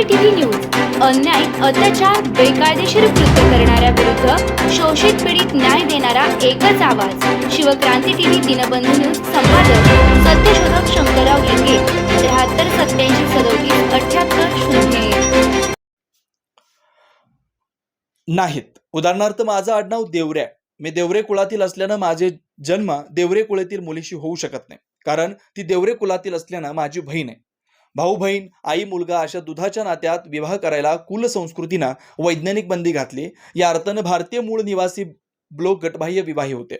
Shivkranti TV news अन्याय अत्याचार बेकायदेशीर कृत्य करणाऱ्या विरुद्ध शोषित पीडित न्याय देणारा एकच आवाज. शिवक्रांती टीव्ही दिनबंधू न्यूज संपादक सत्यशोधक शंकरराव लिंगे त्र्याहत्तर सत्याऐंशी सदोतीस अठ्याहत्तर शून्य नाहीत. उदाहरणार्थ माझं आडनाव देवऱ्या. मी देवरे कुळातील असल्यानं माझे जन्म देवरे कुळातील मुलीशी होऊ शकत नाही. कारण ती देवरे कुलातील असल्यानं माझी बहीण आहे. भाऊ बहीण आई मुलगा अशा दुधाच्या नात्यात विवाह करायला कुल संस्कृतीनं वैज्ञानिक बंदी घातली. या अर्थानं भारतीय मूळ निवासी ब्लोक गटबाह्य विवाही होते.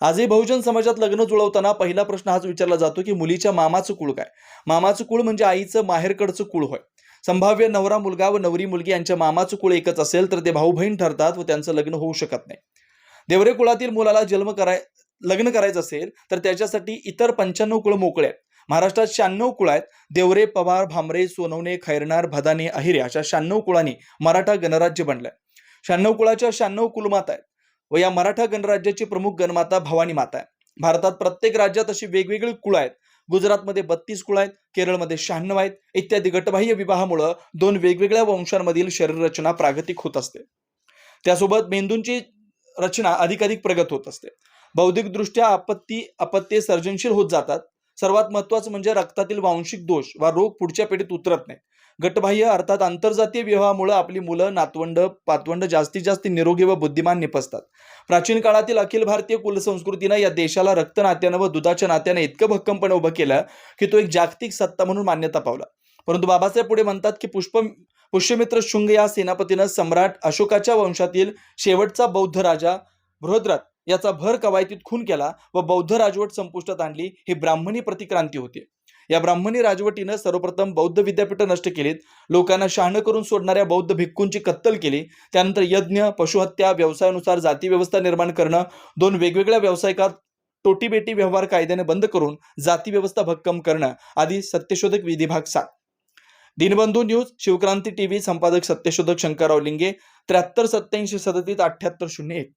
आजही बहुजन समाजात लग्न जुळवताना पहिला प्रश्न हाच विचारला जातो की मुलीच्या मामाचं कुळ काय? मामाचं कुळ म्हणजे आईचं माहेरकडचं कुळ होय. संभाव्य नवरा मुलगा व नवरी मुलगी यांच्या मामाचं कुळ एकच असेल तर ते भाऊ बहीण ठरतात व त्यांचं लग्न होऊ शकत नाही. देवरे कुळातील मुलाला जन्म कराय लग्न करायचं असेल तर त्याच्यासाठी इतर पंच्याण्णव कुळ मोकळे आहेत. महाराष्ट्रात शहाण्णव कुळ आहेत. देवरे पवार भामरे सोनवणे खैरनार भदाने अहिरे अशा शहाण्णव कुळांनी मराठा गणराज्य बनलंय. शहाण्णव कुळाच्या शहाण्णव कुलमाता आहेत व या मराठा गणराज्याची प्रमुख गणमाता भवानी माता आहे भारतात प्रत्येक राज्यात अशी वेगवेगळी कुळ आहेत. गुजरातमध्ये बत्तीस कुळ आहेत केरळमध्ये शहाण्णव आहेत. इत्यादी गटबाह्य विवाहामुळं दोन वेगवेगळ्या वंशांमधील शरीररचना प्रागतिक होत असते. त्यासोबत मेंदूंची रचना अधिकाधिक प्रगत होत असते. बौद्धिकदृष्ट्या आपत्ती अपत्ये सर्जनशील होत जातात. सर्वात महत्वाचं म्हणजे रक्तातील वांशिक दोष वा रोग पुढच्या पिढीत उतरत नाही. गटबाह्य अर्थात आंतरजातीय विवाहामुळे आपली मुलं नातवंड पातवंड जास्तीत जास्त निरोगी व बुद्धिमान निपसतात. प्राचीन काळातील अखिल भारतीय कुलसंस्कृतीनं या देशाला रक्त नात्यानं व दुधाच्या नात्यानं इतकं भक्कमपणे उभं केलं की तो एक जागतिक सत्ता म्हणून मान्यता पावला. परंतु बाबासाहेब पुढे म्हणतात की पुष्प पुष्यमित्र शुंग या सेनापतीनं सम्राट अशोकाच्या वंशातील शेवटचा बौद्ध राजा बृहद्रथ याचा भर कवायतीत खून केला व बौद्ध राजवट संपुष्टात आणली ही ब्राह्मणी प्रतिक्रांती होती. या ब्राह्मणी राजवटीनं सर्वप्रथम बौद्ध विद्यापीठ नष्ट केलीत. लोकांना शहाणं करून सोडणाऱ्या बौद्ध भिक्खूंची कत्तल केली. त्यानंतर यज्ञ पशुहत्या व्यवसायानुसार जाती व्यवस्था निर्माण करणं दोन वेगवेगळ्या व्यावसायिकात टोटीबेटी व्यवहार कायद्याने बंद करून जाती व्यवस्था भक्कम करणं आदी सत्यशोधक विधिभाग सात. दिनबंधू न्यूज शिवक्रांती टीव्ही संपादक सत्यशोधक शंकरराव लिंगे त्र्याहत्तर सत्याऐंशी सदतीस अठ्ठ्याहत्तर शून्य एक.